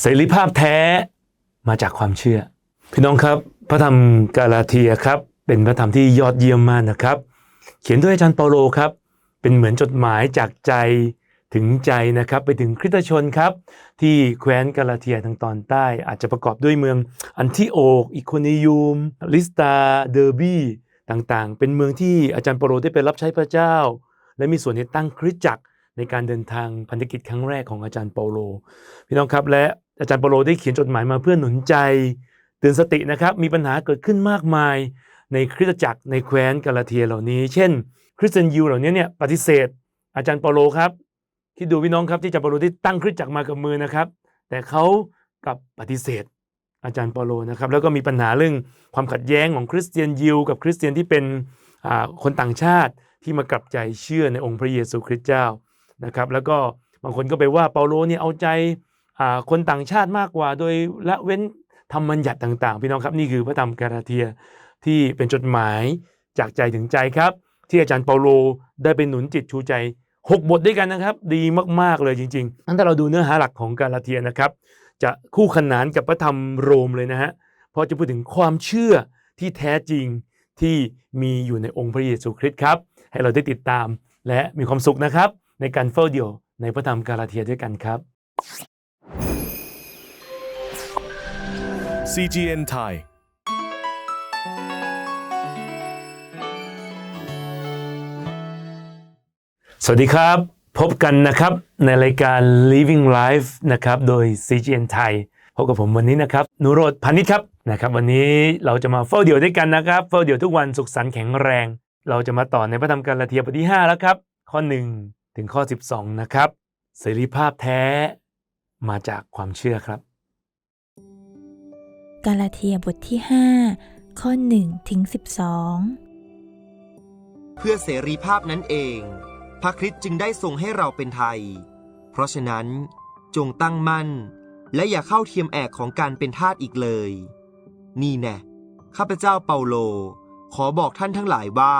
เสรีภาพแท้มาจากความเชื่อ พี่น้องครับ พระธรรมกาลาเทียครับ เป็นพระธรรมที่ยอดเยี่ยมมากนะครับ เขียนด้วยอาจารย์เปาโลครับ เป็นเหมือนจดหมายจากใจถึงใจนะครับ ไปถึงคริสตชนครับ ที่แคว้นกาลาเทียทางตอนใต้ อาจจะประกอบด้วยเมืองอันทิโอกอิโคนิยูม ลิสตาเดอร์บีต่างๆ เป็นเมืองที่อาจารย์เปาโลได้ไปรับใช้พระเจ้า และมีส่วนในตั้งคริสตจักรในการเดินทางพันธกิจครั้งแรกของอาจารย์เปาโล พี่น้องครับและ อาจารย์เปโลได้เขียนจดหมายมาเพื่อหนุนใจเตือนสตินะครับ มีปัญหาเกิดขึ้นมากมาย ในคริสตจักรในแคว้นกาลาเทียเหล่านี้ เช่น คริสเตียนยิวเหล่านี้เนี่ยปฏิเสธ อาจารย์เปโลครับคิดดูพี่น้องครับที่อาจารย์เปโลได้ตั้งคริสตจักรมากับมือนะครับ แต่เขากลับปฏิเสธอาจารย์เปโลนะครับแล้วก็มีปัญหาเรื่องความขัดแย้งของคริสเตียนยิวกับคริสเตียนที่เป็นคนต่างชาติที่มากลับใจเชื่อในองค์พระเยซูคริสต์เจ้านะครับ แล้วก็บางคนก็ไปว่าเปาโลเนี่ยเอาใจ คนต่างชาติมากกว่า โดยละเว้นธรรมบัญญัติต่าง ๆ พี่น้องครับนี่คือพระธรรมกาลาเทียที่เป็นจดหมายจากใจถึงใจครับ ที่อาจารย์เปาโลได้ไปหนุนจิตชูใจ 6 บทด้วยกันนะครับ ดีมากๆเลยจริงๆงั้นถ้าเราดูเนื้อหาหลักของกาลาเทียนะครับจะคู่ขนานกับพระธรรมโรมเลยนะฮะเพราะจะพูดถึงความเชื่อที่แท้จริงที่มีอยู่ในองค์พระเยซูคริสต์ครับ ให้เราได้ติดตามและมีความสุขนะครับ ในการเฝ้าเดี่ยวในพระธรรมกาลาเทียด้วยกันครับ CGN Thai สวัสดีครับ พบกันนะครับในรายการ Living Life นะครับโดย CGN ไทยพบกับผมวันนี้นะครับ นุโรธพานิชครับนะครับ วันนี้เราจะมาเฝ้าเดี่ยวด้วยกันนะครับ เฝ้าเดี่ยวทุกวันสุขสันต์แข็งแรง เราจะมาต่อในพระธรรมกาลาเทียบทที่ 5 แล้วครับ ข้อ 1 ถึงข้อ 12 นะครับ เสรีภาพแท้มาจากความเชื่อครับ กาลาเทียบทที่ 5 ข้อ1ถึง12 เพื่อเสรีภาพนั้นเอง พระคริสต์จึงได้ทรงให้เราเป็นไทย เพราะฉะนั้นจงตั้งมั่น และอย่าเข้าเทียมแอกของการเป็นทาสอีกเลย นี่แน่ข้าพเจ้าเปาโล ขอบอกท่านทั้งหลายว่า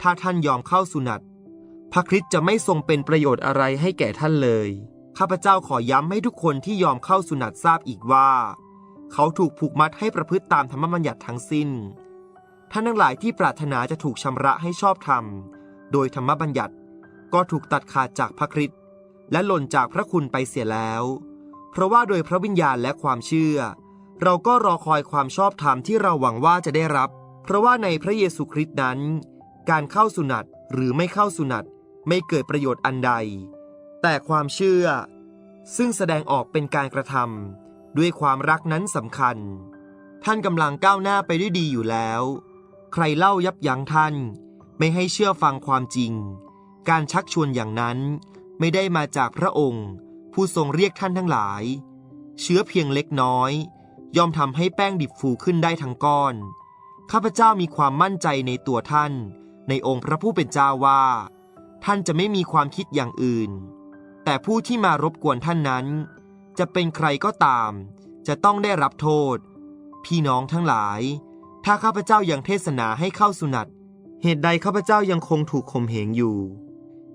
ถ้าท่านยอมเข้าสุนัตพระคริสต์จะไม่ทรงเป็นประโยชน์อะไรให้แก่ท่านเลย ข้าพเจ้าขอย้ำให้ทุกคนที่ยอมเข้าสุนัตทราบอีกว่า เขาถูกผูกมัดให้ประพฤติตามธรรมบัญญัติทั้งสิ้น ท่านทั้งหลายที่ปรารถนาจะถูกชำระให้ชอบธรรม โดยธรรมบัญญัติก็ถูกตัดขาดจากพระคริสต์และหล่นจากพระคุณไปเสียแล้ว เพราะว่าโดยพระวิญญาณและความเชื่อ เราก็รอคอยความชอบธรรมที่เราหวังว่าจะได้รับ เพราะว่าในพระเยซูคริสต์นั้น การเข้าสุนัตหรือไม่เข้าสุนัตไม่เกิดประโยชน์อันใด แต่ความเชื่อ ซึ่งแสดงออกเป็นการกระทำ ด้วยความรักนั้นสำคัญ ท่านกำลังก้าวหน้าไปด้วยดีอยู่แล้ว ใครเล่ายับยั้งท่าน ไม่ให้เชื่อฟังความจริง การชักชวนอย่างนั้นไม่ได้มาจากพระองค์ ผู้ทรงเรียกท่านทั้งหลาย เชื้อเพียงเล็กน้อย ย่อมทำให้แป้งดิบฟูขึ้นได้ทั้งก้อน ข้าพเจ้ามีความมั่นใจในตัวท่าน ในองค์พระผู้เป็นเจ้าว่า ท่านจะไม่มีความคิดอย่างอื่น แต่ผู้ที่มารบกวนท่านนั้น จะเป็นใครก็ตาม จะต้องได้รับโทษ พี่น้องทั้งหลาย ถ้าข้าพเจ้ายังเทศนาให้เข้าสุนัตเหตุใดข้าพเจ้ายังคงถูกข่มเหงอยู่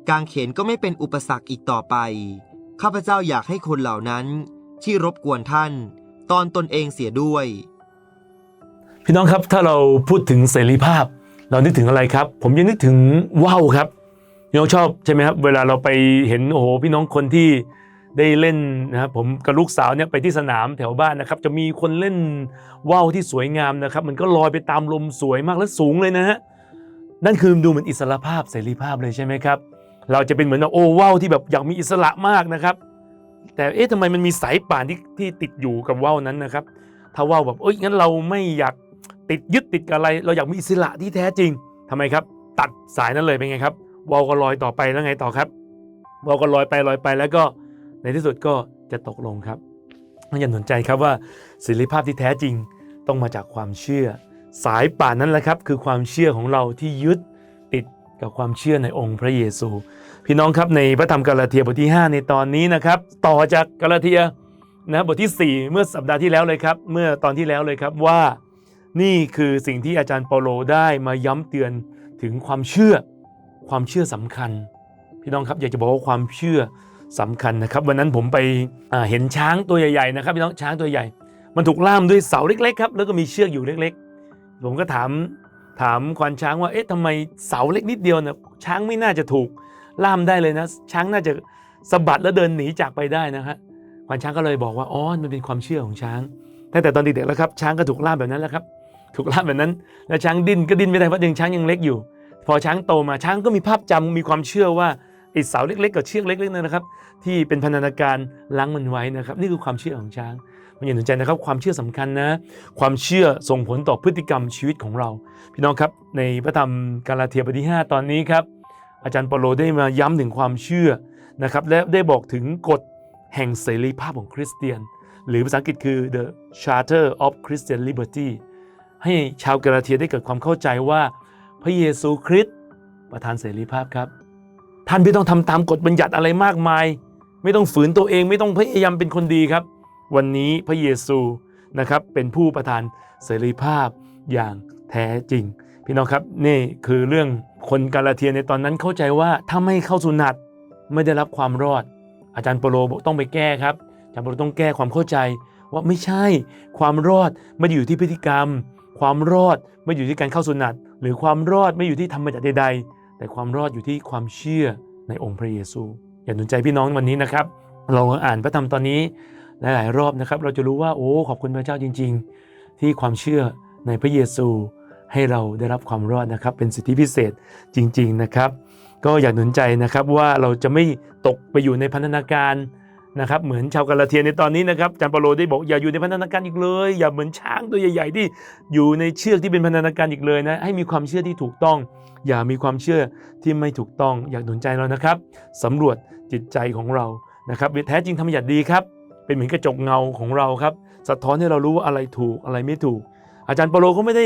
กางเขนก็ไม่เป็นอุปสรรคอีกต่อไป ข้าพเจ้าอยากให้คนเหล่านั้น ที่รบกวนท่าน ตอนตนเองเสียด้วย พี่น้องครับถ้าเราพูดถึงเสรีภาพ เรานึกถึงอะไรครับ ผมยังนึกถึงว่าวครับพี่น้องชอบใช่ไหมครับ เวลาเราไปเห็นโอ้โหพี่น้องคนที่ ได้เล่นนะครับผมกับลูกสาวเนี่ยไปที่สนามแถวบ้านนะครับ จะมีคนเล่นว่าวที่สวยงามนะครับ มันก็ลอยไปตามลมสวยมากและสูงเลยนะฮะนั่นคือดูเหมือนอิสรภาพเสรีภาพเลยใช่ไหมครับ เราจะเป็นเหมือนว่าโอ้ว่าวที่แบบอยากมีอิสระมากนะครับ แต่เอ๊ะทำไมมันมีสายป่านที่ที่ติดอยู่กับว่าวนั้นนะครับ ถ้าว่าวแบบเอ้ยงั้นเราไม่อยากติดยึดติดกับอะไร เราอยากมีอิสระที่แท้จริงทำไมครับ ตัดสายนั้นเลยเป็นไงครับว่าวก็ลอยต่อไปแล้วไงต่อครับว่าวก็ลอยไปลอยไปแล้วก็ ในที่สุดก็จะตกลงครับอย่าสนใจครับว่าเสรีภาพที่แท้จริงต้องมาจากความเชื่อ สายป่านนั้นแหละครับ คือความเชื่อของเราที่ยึดติดกับความเชื่อในองค์พระเยซู พี่น้องครับในพระธรรมกาลาเทียบทที่ 5 ในตอนนี้นะครับ ต่อจากกาลาเทียนะบทที่ 4 เมื่อสัปดาห์ที่แล้วเลยครับ เมื่อตอนที่แล้วเลยครับว่านี่คือสิ่งที่อาจารย์เปาโลได้มาย้ำเตือนถึงความเชื่อ ความเชื่อสำคัญ พี่น้องครับอยากจะบอกว่าความเชื่อ สำคัญนะครับ วันนั้นผมไปเห็นช้างตัวใหญ่ๆนะครับพี่น้องช้างตัวใหญ่ มันถูกล่ามด้วยเสาเล็กๆครับแล้วก็มีเชือกอยู่เล็กๆ ผมก็ถามถามควานช้างว่าเอ๊ะทำไมเสาเล็กนิดเดียวนะช้างไม่น่าจะถูกล่ามได้เลยนะ ช้างน่าจะสะบัดแล้วเดินหนีจากไปได้นะฮะควานช้างก็เลยบอกว่าอ๋อมันเป็นความเชื่อของช้างตั้งแต่ตอนเด็กๆแล้วครับช้างก็ถูกล่ามแบบนั้นแล้วครับถูกล่ามแบบนั้น แล้วช้างดิ้นก็ดิ้นไม่ได้เพราะยังช้างยังเล็กอยู่ พอช้างโตมาช้างก็มีภาพจำมีความเชื่อว่า ไอ้เสาเล็กๆกับเชือกเล็กๆนั่นนะครับ ที่เป็นพันธนาการล้างมันไว้นะครับ นี่คือความเชื่อของช้าง มันอย่างสนใจนะครับ ความเชื่อสำคัญนะ ความเชื่อส่งผลต่อพฤติกรรมชีวิตของเรา พี่น้องครับในพระธรรมกาลาเทียบทที่ 5 ตอนนี้ครับอาจารย์เปโลได้มาย้ำถึงความเชื่อนะครับและได้บอกถึงกฎแห่งเสรีภาพของคริสเตียน หรือภาษาอังกฤษคือ the charter of Christian liberty ให้ชาวกาลาเทียได้เกิดความเข้าใจว่าพระเยซูคริสต์ประทานเสรีภาพครับ ท่านไม่ต้องทำตามกฎบัญญัติอะไรมากมาย ไม่ต้องฝืนตัวเองไม่ต้องพยายามเป็นคนดีครับ วันนี้พระเยซูนะครับเป็นผู้ประทานเสรีภาพอย่างแท้จริง พี่น้องครับนี่คือเรื่องคนกาลาเทียในตอนนั้นเข้าใจว่าถ้าไม่เข้าสุนัตไม่ได้รับความรอด อาจารย์เปโลบอต้องไปแก้ครับอาจารย์เปโลต้องแก้ความเข้าใจว่าไม่ใช่ความรอดไม่ได้อยู่ที่พฤติกรรม ความรอดไม่อยู่ที่การเข้าสุนัตหรือความรอดไม่อยู่ที่ธรรมจักใดๆ แต่ความรอดอยู่ที่ความเชื่อในองค์พระเยซู อย่าหนุนใจพี่น้องวันนี้นะครับ เราอ่านพระธรรมตอนนี้หลาย ๆ รอบนะครับ เราจะรู้ว่าโอ้ขอบคุณพระเจ้าจริง ๆ ที่ความเชื่อในพระเยซู ให้เราได้รับความรอดนะครับ เป็นสิทธิพิเศษจริง ๆ นะครับ ก็อยากหนุนใจนะครับว่าเราจะไม่ตกไปอยู่ในพันธนาการ นะครับเหมือนชาวกาลาเทียในตอนนี้นะครับอาจารย์เปาโลได้บอกอย่าอยู่ในพันธนาการอีกเลย อย่าเหมือนช้างตัวใหญ่ ๆ ที่อยู่ในเชือกที่เป็นพันธนาการอีกเลยนะให้มีความเชื่อที่ถูกต้อง อย่ามีความเชื่อที่ไม่ถูกต้องอยากหนุนใจเรานะครับสำรวจจิตใจของเรานะครับแท้จริงธรรมยัติดีครับ เป็นเหมือนกระจกเงาของเราครับ สะท้อนให้เรารู้ว่าอะไรถูกอะไรไม่ถูก อาจารย์เปาโลก็ไม่ได้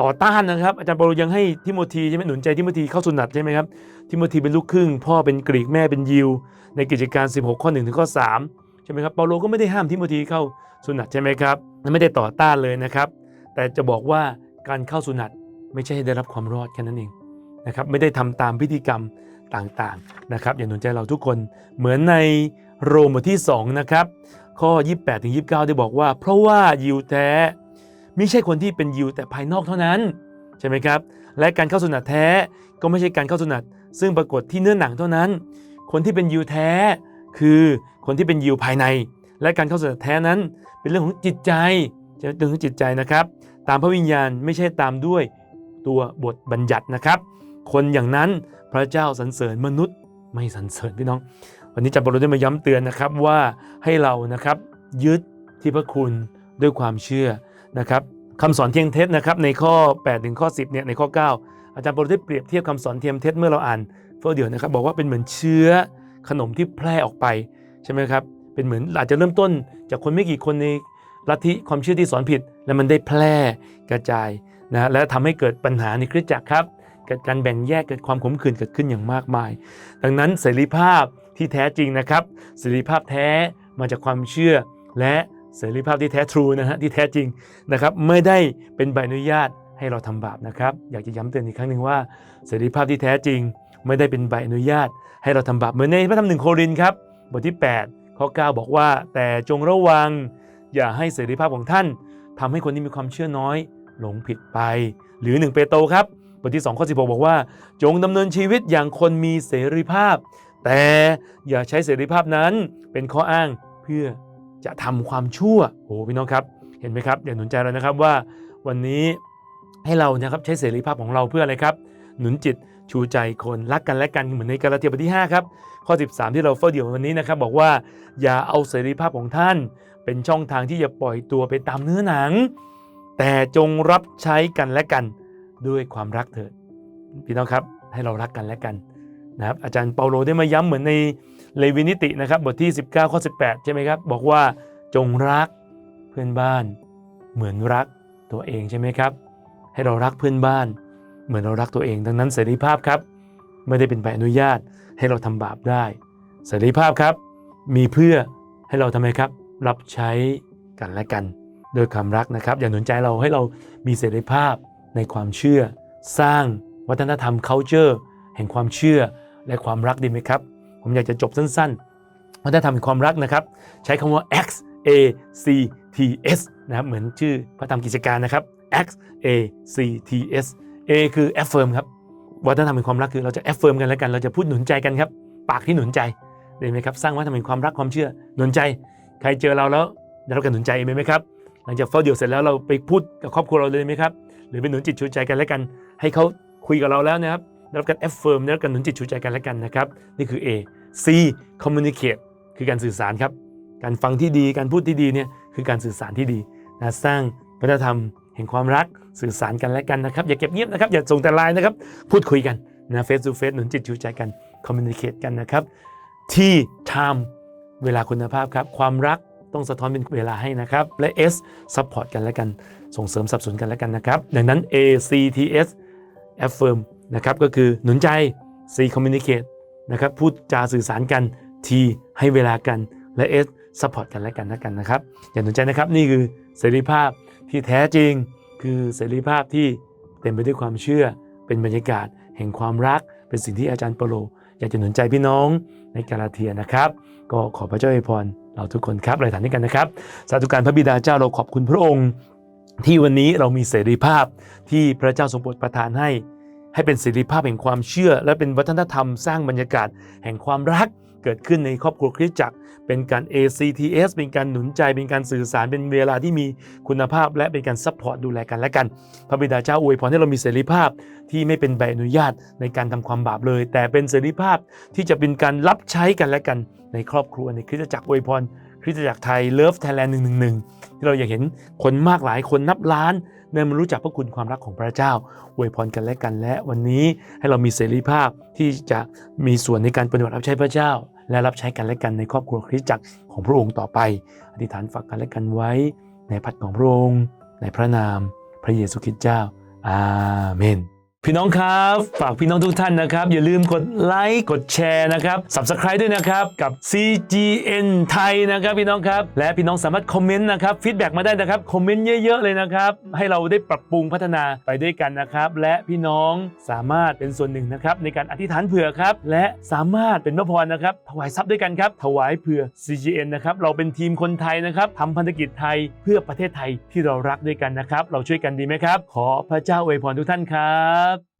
ต่อต้านนะครับ อาจารย์เปาโลยังให้ทิโมธีใช่ไหมหนุนใจทิโมธีเข้าสุนัตใช่ไหมครับทิโมธีเป็นลูกครึ่ง พ่อเป็นกรีกแม่เป็นยิว ในกิจการ 16 ข้อ1ถึงข้อ3ใช่ไหมครับเปาโลก็ไม่ได้ห้ามทิโมธีเข้าสุนัตใช่ไหมครับไม่ได้ต่อต้านเลยนะครับ แต่จะบอกว่าการเข้าสุนัตไม่ใช่ให้ได้รับความรอดแค่นั้นเองนะครับไม่ได้ทำตามพิธีกรรมต่างๆนะครับอย่าหนุนใจเราทุกคนเหมือนในโรมบทที่2นะครับข้อ 28ถึง29 ได้บอกว่า เพราะว่ายิวแท้ ไม่ใช่คนที่เป็นยิวแต่ภายนอกเท่านั้นใช่ไหมครับ และการเข้าสุนัตแท้ก็ไม่ใช่การเข้าสุนัตซึ่งปรากฏที่เนื้อหนังเท่านั้น คนที่เป็นยิวแท้ คือคนที่เป็นยิวภายใน และการเข้าสุนัตแท้นั้น เป็นเรื่องของจิตใจจะเรื่องของจิตใจนะครับ ตามพระวิญญาณไม่ใช่ตามด้วยตัวบทบัญญัตินะครับ คนอย่างนั้นพระเจ้าสรรเสริญมนุษย์ไม่สรรเสริญพี่น้อง วันนี้จับปรได้มาย้ำเตือนนะครับว่าให้เรานะครับยึดที่พระคุณด้วยความเชื่อ นะครับคำสอนเทียมเท็จนะครับในข้อ8ถึงข้อ 10เนี่ยในข้อ 9 อาจารย์ปรได้เปรียบเทียบคำสอนเทียมเท็จเมื่อเราอ่านเฟอร์เดียวนะครับบอกว่าเป็นเหมือนเชื้อขนมที่แพร่ออกไปใช่ไหมครับเป็นเหมือนอาจจะเริ่มต้นจากคนไม่กี่คนในลัทธิความเชื่อที่สอนผิด แล้วมันได้แพร่กระจายนะและทำให้เกิดปัญหาในคริสตจักรครับเกิดการแบ่งแยกเกิดความขมขื่นเกิดขึ้นอย่างมากมาย ดังนั้นเสรีภาพที่แท้จริงนะครับเสรีภาพแท้มาจากความเชื่อและ เสรีภาพที่แท้ทรูนะฮะที่แท้จริงนะครับไม่ได้เป็นใบอนุญาตให้เราทำบาปนะครับ อยากจะย้ำเตือนอีกครั้งหนึ่งว่าเสรีภาพที่แท้จริง ไม่ได้เป็นใบอนุญาต ให้เราทำบาปเหมือนในพระธรรมหนึ่งโครินครับบทที่ 8 ข้อ 9 บอกว่า แต่จงระวัง อย่าให้เสรีภาพของท่านทำให้คนที่มีความเชื่อน้อย หลงผิดไป หรือ 1 เปโตรครับบทที่2ข้อ16บอกว่า จงดำเนินชีวิตอย่างคนมีเสรีภาพ แต่อย่าใช้เสรีภาพนั้นเป็นข้ออ้างเพื่อ จะทำความชั่วโอ้พี่น้องครับ เห็นไหมครับอย่าหนุนใจเรานะครับว่าวันนี้ให้เรานะครับใช้เสรีภาพของเราเพื่ออะไรครับ หนุนจิตชูใจคนรักกันและกันเหมือนในกาลาเทียบทที่5ครับข้อ 13 ที่เราเฝ้าเดี่ยววันนี้นะครับ บอกว่าอย่าเอาเสรีภาพของท่าน เป็นช่องทางที่จะปล่อยตัวไปตามเนื้อหนัง แต่จงรับใช้กันและกันด้วยความรักเถิดพี่น้องครับให้เรารักกันและกันนะครับอาจารย์เปาโลได้มาย้ำเหมือนใน เลวินิตินะครับบทที่ 19ข้อ18 ใช่ไหมครับ บอกว่าจงรักเพื่อนบ้าน เหมือนรักตัวเองใช่ไหมครับ ให้เรารักเพื่อนบ้าน เหมือนเรารักตัวเอง ดังนั้นเสรีภาพครับ ไม่ได้เป็นใบอนุญาตให้เราทำบาปได้ เสรีภาพครับ มีเพื่อให้เราทำไมครับ รับใช้กันและกัน โดยความรักนะครับ อย่าหนุนใจเราให้เรามีเสรีภาพในความเชื่อ สร้างวัฒนธรรม culture แห่งความเชื่อและความรักดีไหมครับ ผมอยากจะจบสั้นๆวัฒนธรรมแห่งความรักนะครับ ใช้คำว่า X A C T S นะครับเหมือนชื่อพระธรรมกิจการนะครับ X A C T S A คือ affirm ครับวัฒนธรรมแห่งความรักคือเราจะ affirm กันแล้วกันเราจะพูดหนุนใจกันครับ ปากที่หนุนใจได้ไหมครับ สร้างวัฒนธรรมแห่งความรักความเชื่อหนุนใจ ใครเจอเราแล้วได้รับการหนุนใจไหมครับ หลังจากเฝ้าเดี่ยวเสร็จแล้วเราไปพูดกับครอบครัวเราเลยไหมครับ หรือเป็นหนุนจิตชูใจกันแล้วกัน ให้เขาคุยกับเราแล้วนะครับ ได้รับการ affirm ได้รับการหนุนจิตชูใจกันแล้วกันนะครับ นี่คือ A C communicate คือการสื่อสารครับ การฟังที่ดี การพูดที่ดีเนี่ยคือการสื่อสารที่ดีนะสร้างวัฒนธรรมแห่งความรักสื่อสารกันและกันนะครับ อย่าเก็บเงียบนะครับ อย่าส่งแต่ไลน์นะครับ พูดคุยกันนะเฟซ to เฟซหนุนจิตชูใจกัน communicate กันนะครับที่ time เวลาคุณภาพครับ ความรักต้องสะท้อนเป็นเวลาให้นะครับ และ S support กันและกัน ส่งเสริมสนับสนุนกันและกันนะครับ ดังนั้น A C T S affirm นะครับก็คือหนุนใจ C communicate นะครับพูดจาสื่อสารกัน T ให้เวลากันและ S support กันและกันและกันนะครับ อย่าหนุนใจนะครับนี่คือเสรีภาพที่แท้จริง คือเสรีภาพที่เต็มไปด้วยความเชื่อ เป็นบรรยากาศ แห่งความรัก เป็นสิ่งที่อาจารย์เปโลอยากจะหนุนใจพี่น้องในกาลาเทียนะครับ ก็ขอพระเจ้าอวยพรเราทุกคนครับเลยฐานนี้กันนะครับ สาธุการพระบิดาเจ้าเราขอบคุณพระองค์ ที่วันนี้เรามีเสรีภาพที่พระเจ้าทรงโปรดประทานให้ ให้เป็นเสรีภาพแห่งความเชื่อ และเป็นวัฒนธรรมสร้างบรรยากาศแห่งความรักเกิดขึ้นในครอบครัวคริสตจักร เป็นการ ACTS เป็นการหนุนใจ เป็นการสื่อสาร เป็นเวลาที่มีคุณภาพ และเป็นการซัพพอร์ตดูแลกันและกัน พระบิดาเจ้าอวยพรให้เรามีเสรีภาพที่ไม่เป็นใบอนุญาตในการทำความบาปเลย แต่เป็นเสรีภาพที่จะเป็นการรับใช้กันและกันในครอบครัวในคริสตจักรอวยพร คริสตจักรไทยเลิฟไทยแลนด์111ที่เราอยากเห็นคนมากหลายคนนับล้านเนื่อมารู้จักพระคุณความรักของพระเจ้าอวยพรกันและกันและวันนี้ให้เรามีเสรีภาพที่จะมีส่วนในการปฏิบัติรับใช้พระเจ้า และรับใช้กันและกันในครอบครัวคริสตจักรของพระองค์ต่อไป อธิษฐานฝากกันและกันไว้ ในพัดของพระองค์ ในพระนาม พระเยซูคริสต์เจ้า อาเมน พี่น้องครับ ฝากพี่น้องทุกท่านนะครับ อย่าลืมกดไลค์กดแชร์นะครับ Subscribe ด้วยนะครับ กับ CGN ไทยนะครับ พี่น้องครับ และพี่น้องสามารถคอมเมนต์นะครับฟีดแบ็กมาได้นะครับคอมเมนต์เยอะๆเลยนะครับ ให้เราได้ปรับปรุงพัฒนาไปด้วยกันนะครับ และพี่น้องสามารถเป็นส่วนหนึ่งนะครับ ในการอธิษฐานเผื่อครับ และสามารถเป็นพระพรนะครับ ถวายทรัพย์ด้วยกันครับ ถวายเผื่อ CGN นะครับเราเป็นทีมคนไทยนะครับทำพันธกิจไทยเพื่อประเทศไทยที่เรารักด้วยกันนะครับ เราช่วยกันดีไหมครับ ขอพระเจ้าอวยพรทุกท่านครับ